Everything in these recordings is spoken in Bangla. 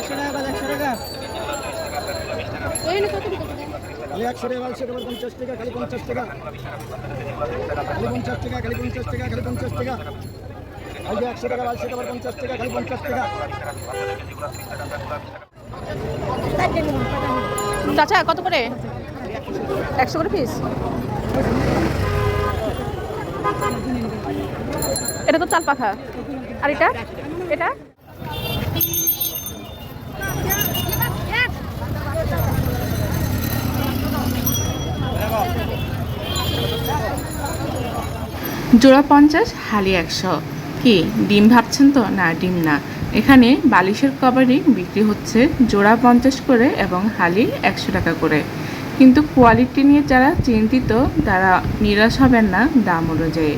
একশো টাকা একশো টাকা। খালি একশো টাকা পঞ্চাশ টাকা খালি পঞ্চাশ টাকা। খালি পঞ্চাশ টাকা খালি পঞ্চাশ টাকা খালি পঞ্চাশ টাকা। একশো টাকা পঞ্চাশ টাকা খালি পঞ্চাশ টাকা। চাচা কত করে? একশো করে পিস এটা তো চাল পাখা। আর এটা? এটা? জোড়া পঞ্চাশ, হালি একশো। কি, ডিম ভাবছেন তো? না, ডিম না। এখানে বালিশের কভারই বিক্রি হচ্ছে জোড়া পঞ্চাশ করে এবং হালি একশো টাকা করে। কিন্তু কোয়ালিটি নিয়ে যারা চিন্তিত, তারা নিরাশ হবেন না দাম অনুযায়ী।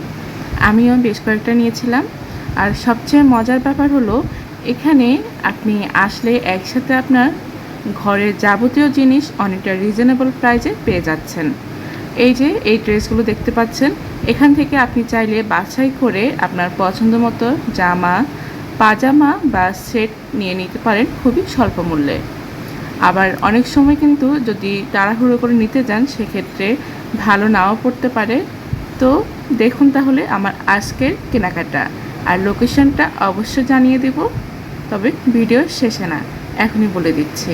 আমিও বেশ কয়েকটা নিয়েছিলাম। আর সবচেয়ে মজার ব্যাপার হলো, এখানে আপনি আসলে একসাথে আপনার ঘরের যাবতীয় জিনিস অনেকটা রিজনেবল প্রাইজে পেয়ে যাচ্ছেন। এই যে, এই ড্রেসগুলো দেখতে পাচ্ছেন এখান থেকে আপনি চাইলে বাছাই করে আপনার পছন্দ মতো জামা, পাজামা বা সেট নিয়ে নিতে পারেন খুবই স্বল্প মূল্যে। আবার অনেক সময় কিন্তু যদি তাড়াহুড়ো করে নিতে যান, সেক্ষেত্রে ভালো নাও পড়তে পারে। তো দেখুন তাহলে আমার আজকের কেনাকাটা। আর লোকেশনটা অবশ্যই জানিয়ে দেব। তবে ভিডিও শেষে না, এখনই বলে দিচ্ছি।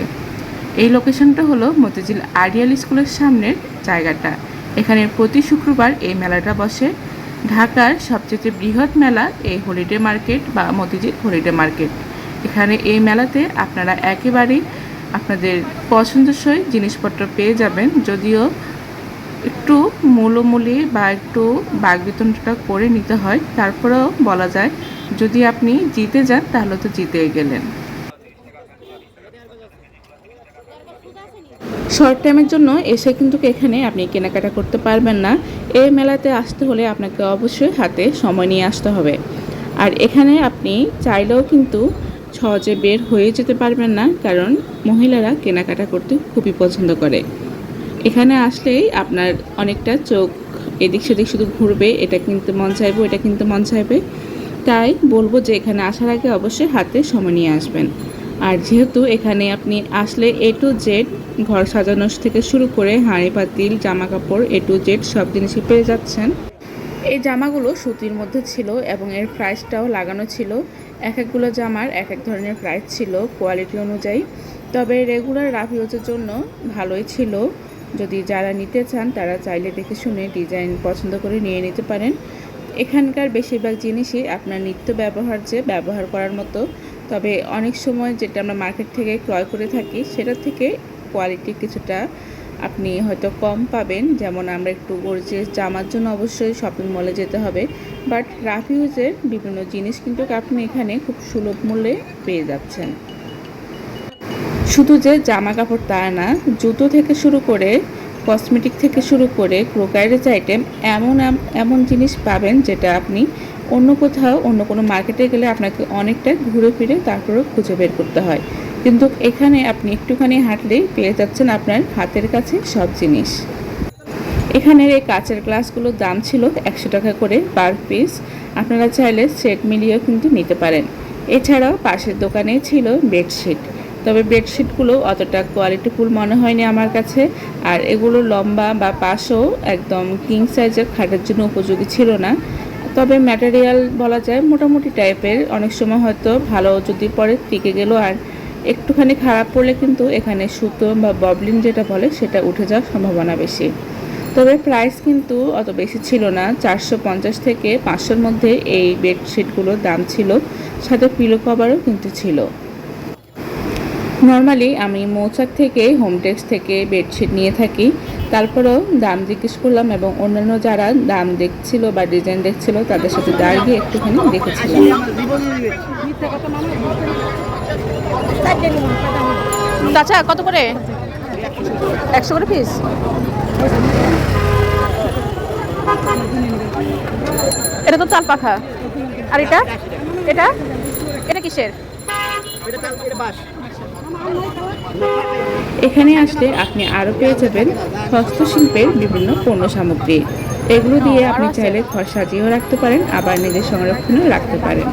এই লোকেশনটা হলো মতিঝিল আইডিয়াল স্কুলের সামনের জায়গাটা। এখানে প্রতি শুক্রবার এই মেলাটা বসে। ঢাকার সবচেয়ে বৃহৎ মেলা এই হলিডে মার্কেট বা মতিঝিল হলিডে মার্কেট এখানে এই মেলাতে আপনারা একেবারেই আপনাদের পছন্দসই জিনিসপত্র পেয়ে যাবেন। যদিও একটু মূলমূলি বা একটু বাগবেতনটা করে নিতে হয়, তারপরেও বলা যায়, যদি আপনি জিতে যান তাহলে তো জিতেই গেলেন। শর্ট টাইমের জন্য এসে কিন্তু এখানে আপনি কেনাকাটা করতে পারবেন না। এই মেলাতে আসতে হলে আপনাকে অবশ্যই হাতে সময় নিয়ে আসতে হবে। আর এখানে আপনি চাইলেও কিন্তু সহজে বের হয়ে যেতে পারবেন না, কারণ মহিলারা কেনাকাটা করতে খুবই পছন্দ করে। এখানে আসলেই আপনার অনেকটা চোখ এদিক সেদিক শুধু ঘুরবে, এটা কিনতে মন চাইবে এটা কিনতে মন চাইবে। তাই বলব যে এখানে আসার আগে অবশ্যই হাতে সময় নিয়ে আসবেন। আর যেহেতু এখানে আপনি আসলে এ টু জেড ঘর সাজানো থেকে শুরু করে হাঁড়ি পাতিল জামা কাপড় এ টু জেড সব জিনিসই পেয়ে যাচ্ছেন। এই জামাগুলো সুতির মধ্যে ছিল এবং এর প্রাইসটাও লাগানো ছিল। এক একগুলো জামার এক এক ধরনের প্রাইস ছিল কোয়ালিটি অনুযায়ী। তবে রেগুলার রাফিউজের জন্য ভালোই ছিল। যদি যারা নিতে চান, তারা চাইলে দেখে শুনে ডিজাইন পছন্দ করে নিয়ে নিতে পারেন। এখানকার বেশিরভাগ জিনিসই আপনার নিত্য ব্যবহার যে ব্যবহার করার মতো তবে অনেক সময় যেটা আমরা মার্কেট থেকে ক্রয় করে থাকি, সেটা থেকে কোয়ালিটি কিছুটা আপনি হয়তো কম পাবেন। যেমন আমরা একটু গর্জিয়াস জামার জন্য অবশ্যই শপিং মলে যেতে হবে। বাট রাফিউজের বিভিন্ন জিনিস কিন্তু আপনি এখানে খুব সুলভ মূল্যে পেয়ে যাচ্ছেন। শুধু যে জামা কাপড় তা না, জুতো থেকে শুরু করে কসমেটিক থেকে শুরু করে ক্রোকাইডেজ আইটেম এমন এমন জিনিস পাবেন যেটা আপনি অন্য কোথাও, অন্য কোনো মার্কেটে গেলে আপনাকে অনেকটা ঘুরে ফিরে তারপরেও খুঁজে বের করতে হয়। কিন্তু এখানে আপনি একটুখানি হাঁটলেই পেয়ে যাচ্ছেন আপনার হাতের কাছে সব জিনিস। এখানের এই কাচের গ্লাসগুলোর দাম ছিল একশো টাকা করে পার পিস আপনারা চাইলে সেট মিলিয়েও কিন্তু নিতে পারেন। এছাড়াও পাশের দোকানে ছিল বেডশিট তবে বেডশিটগুলো অতটা কোয়ালিটিফুল মনে হয়নি আমার কাছে। আর এগুলো লম্বা বা পাশও একদম কিং সাইজের খাটের জন্য উপযোগী ছিল না। তবে ম্যাটেরিয়াল বলা যায় মোটামুটি টাইপের অনেক সময় হয়তো ভালো যদি পরে টিকে গেল আর একটুখানি খারাপ পড়লে কিন্তু এখানে সুতো বা ববলিন যেটা বলে সেটা উঠে যাওয়ার সম্ভাবনা বেশি। তবে প্রাইস কিন্তু অত বেশি ছিল না। চারশো পঞ্চাশ থেকে পাঁচশোর মধ্যে এই বেডশিটগুলোর দাম ছিল। সাথে পিলো কভারও কিন্তু ছিল। নর্মালি আমি মৌচাক থেকে হোম হোমটেক্স থেকে বেডশিট নিয়ে থাকি। তারপরেও দাম জিজ্ঞেস করলাম এবং অন্যান্য যারা দাম দেখছিল বা ডিজাইন দেখছিল, তাদের সাথে দাঁড়িয়ে একটুখানি দেখেছিলাম। চাচা, কত করে? একশো করে পিস এটা তো চাল পাখা। আর এটা? এটা? এটা কিসের? এখানে আসলে আপনি আরও পেয়ে যাবেন হস্তশিল্পের বিভিন্ন পণ্য সামগ্রী। এগুলো দিয়ে আপনি চাইলে ঘর সাজিয়েও রাখতে পারেন, আবার নিজের সংরক্ষণেও রাখতে পারেন।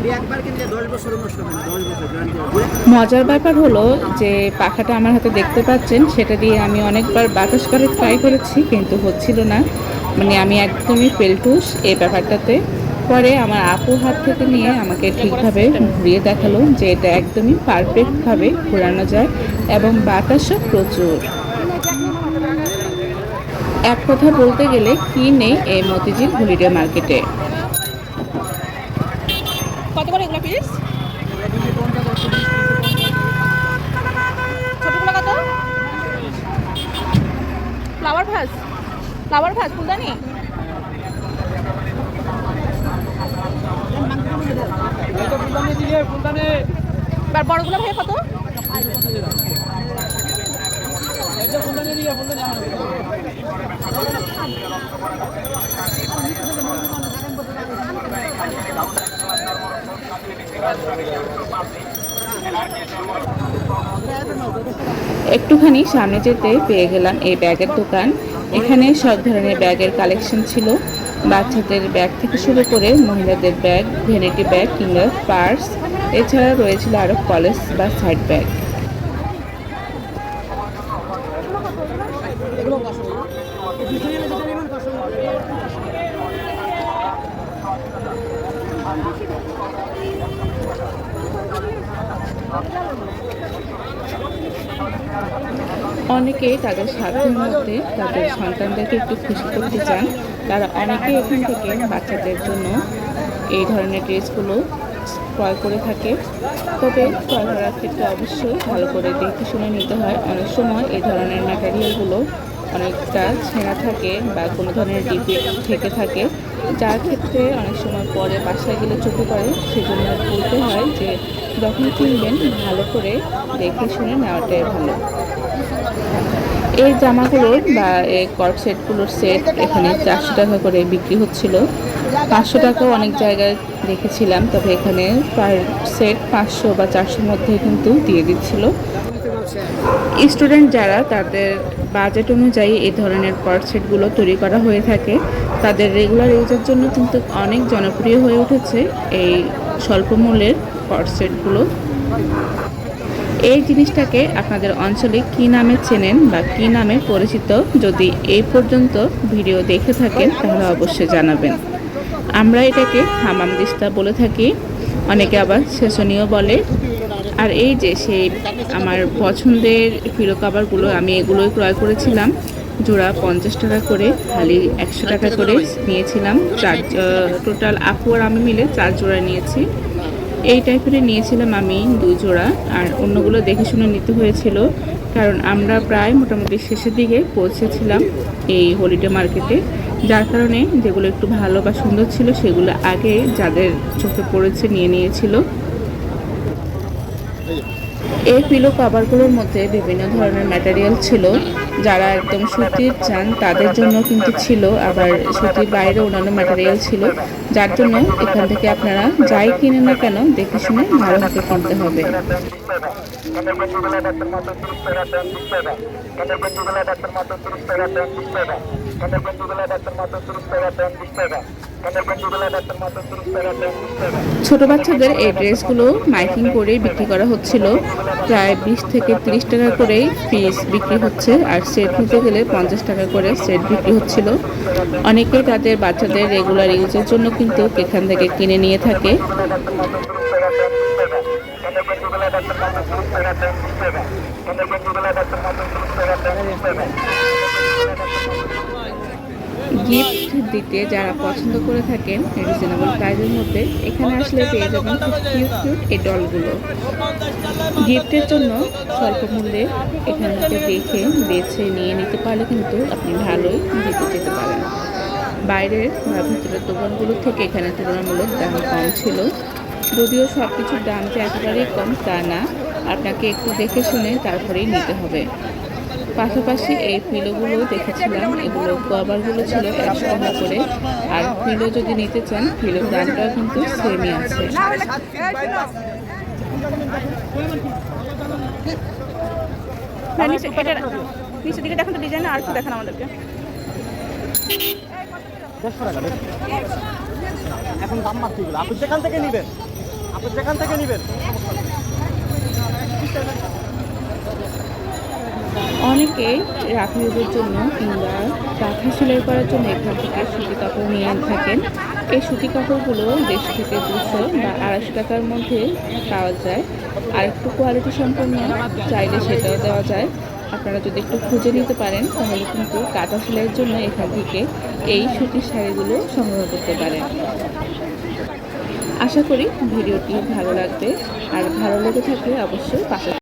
মজার ব্যাপার হলো যে পাখাটা আমার হাতে দেখতে পাচ্ছেন, সেটা দিয়ে আমি অনেকবার বাতাস করে ট্রাই করেছি, কিন্তু হচ্ছিল না। মানে আমি একদমই পেলটুস এই ব্যাপারটাতে। পরে আমার আপু হাত থেকে নিয়ে আমাকে ঠিকভাবে ঘুরিয়ে দেখাল যে এটা একদমই পারফেক্টভাবে ঘোরানো যায় এবং বাতাসও প্রচুর। এক কথা বলতে গেলে, কি নেই এই মতিঝিল হলিডে মার্কেটে? কত করে পিস ফ্লাওয়ার ফ্লাওয়ার ভাস ফুলদানি? আর বড়গুলো ভাই কত? একটুখানি সামনে যেতে পেয়ে গেলাম এই ব্যাগের দোকান। এখানে সব ধরনের ব্যাগের কালেকশন ছিল। বাচ্চাদের ব্যাগ থেকে শুরু করে মহিলাদের ব্যাগ, ভ্যানিটি ব্যাগ কিংবা পার্স, এছাড়া রয়েছিল আরও কলেজ বা সাইড ব্যাগ। অনেকে তাদের স্বার্থের মধ্যে তাদের সন্তানদেরকে একটু খুশি করতে চান। তারা অনেকে এখান থেকে বাচ্চাদের জন্য এই ধরনের ড্রেসগুলো ক্রয় করে থাকে। তবে ক্রয় করার ক্ষেত্রে অবশ্যই ভালো করে দেখে শুনে নিতে হয়। অনেক সময় এই ধরনের ম্যাটেরিয়ালগুলো অনেকটা ছেঁড়া থাকে বা কোনো ধরনের ডিফেক্ট থেকে থাকে। যার ক্ষেত্রে অনেক সময় পরে বাসায় গেলে চোখে পড়ে, সেজন্য বলতে হয় যে যখন কিনবেন, ভালো করে দেখে শুনে নেওয়াটাই ভালো। এই জামাগুলোর বা এই কট সেটগুলোর সেট এখানে চারশো টাকা করে বিক্রি হচ্ছিল। পাঁচশো টাকাও অনেক জায়গায় দেখেছিলাম, তবে এখানে পার সেট পাঁচশো বা চারশোর মধ্যে কিন্তু দিয়ে দিচ্ছিল। স্টুডেন্ট যারা, তাদের বাজেট অনুযায়ী এই ধরনের সেটগুলো তৈরি করা হয়ে থাকে। তাদের রেগুলার ইউজের জন্য কিন্তু অনেক জনপ্রিয় হয়ে উঠেছে এই স্বল্প মূল্যের সেটগুলো। এই জিনিসটাকে আপনাদের অঞ্চলে কি নামে চেনেন বা কি নামে পরিচিত যদি এই পর্যন্ত ভিডিও দেখে থাকেন, তাহলে অবশ্যই জানাবেন। আমরা এটাকে হামাম দিস্তা বলে থাকি, অনেকে আবার সেশনীয় বলে। আর এই যে সেই আমার পছন্দের ফিরো কাবারগুলো আমি এগুলোই ক্রয় করেছিলাম। জোড়া পঞ্চাশ টাকা করে, খালি একশো টাকা করে নিয়েছিলাম। চার টোটাল আপু আর আমি মিলে চার জোড়া নিয়েছি। এই টাইপেরই নিয়েছিলাম আমি দুই জোড়া, আর অন্যগুলো দেখে শুনে নিতে হয়েছিল, কারণ আমরা প্রায় মোটামুটি শেষের দিকে পৌঁছেছিলাম এই হলিডে মার্কেটে। যার কারণে যেগুলো একটু ভালো বা সুন্দর ছিল সেগুলো আগে যাদের চোখে পড়েছে নিয়ে নিয়েছিল। এই পিলো কভারগুলোর মধ্যে বিভিন্ন ধরনের ম্যাটেরিয়াল ছিল, যারা একদম সুতির চান তাদের জন্য কিন্তু ছিল, আবার সুতির বাইরে অন্যান্য ম্যাটেরিয়াল ছিল, যার জন্য এখান থেকে আপনারা যাই কিনে না কেন দেখে শুনে ভালোভাবে কিনতে হবে। ছোট বাচ্চাদের এই ড্রেসগুলো মাইকিং করে বিক্রি করা হচ্ছিল। প্রায় বিশ থেকে তিরিশ টাকা করে পিস বিক্রি হচ্ছে আর সেট নিতে গেলে পঞ্চাশ টাকা করে সেট বিক্রি হচ্ছিল। অনেকেই তাদের বাচ্চাদের রেগুলার ইউজের জন্য কিন্তু এখান থেকে কিনে নিয়ে থাকে। গিফট দিতে যারা পছন্দ করে থাকেন রিজনেবল প্রাইসের মধ্যে, এখানে আসলে পেয়ে যাবেন খুব কিউট কিউট এই ডলগুলো গিফটের জন্য স্বল্প মূল্যে এখান থেকে দেখে, বেছে নিয়ে নিতে পারলে কিন্তু আপনি ভালোই দিতে যেতে পারেন। বাইরের বা ভিতরের দোকানগুলোর থেকে এখানে তুলনামূলক দাম কম ছিল। যদিও সব কিছুর দাম যে একেবারেই কম তা না, আপনাকে একটু দেখে শুনে তারপরেই নিতে হবে। পাশাপাশি এই পিলোগুলো দেখেছিলাম এগুলো কভারগুলো ছিল একশো টাকা করে। আর পিলো যদি নিতে চান পিলোর দামটাও কিন্তু সেমই আছে। হ্যাঁ নিচের দিকে দেখুন তো ডিজাইন আর একটু দেখান আমাদেরকে। এখন দাম বাড়তি এগুলো। আপনি যেখান থেকে নেবেন আপনি যেখান থেকে নেবেন। অনেকে রাখড়িদের জন্য কিংবা কাঁথা সেলাই করার জন্য এখান থেকে সুতি কাপড় নিয়ে থাকেন। এই সুতি কাপড়গুলো দেশ থেকে দুশো বা আড়াইশো টাকার মধ্যে পাওয়া যায়। আর একটু কোয়ালিটি সম্পন্ন চাইলে সেটাও দেওয়া যায়। আপনারা যদি একটু খুঁজে নিতে পারেন, তাহলে কিন্তু কাঁথা সেলাইয়ের জন্য এখান থেকে এই সুতির শাড়িগুলো সংগ্রহ করতে পারেন। আশা করি ভিডিওটি ভালো লাগবে। আর ভালো লেগে থাকলে অবশ্যই পাশে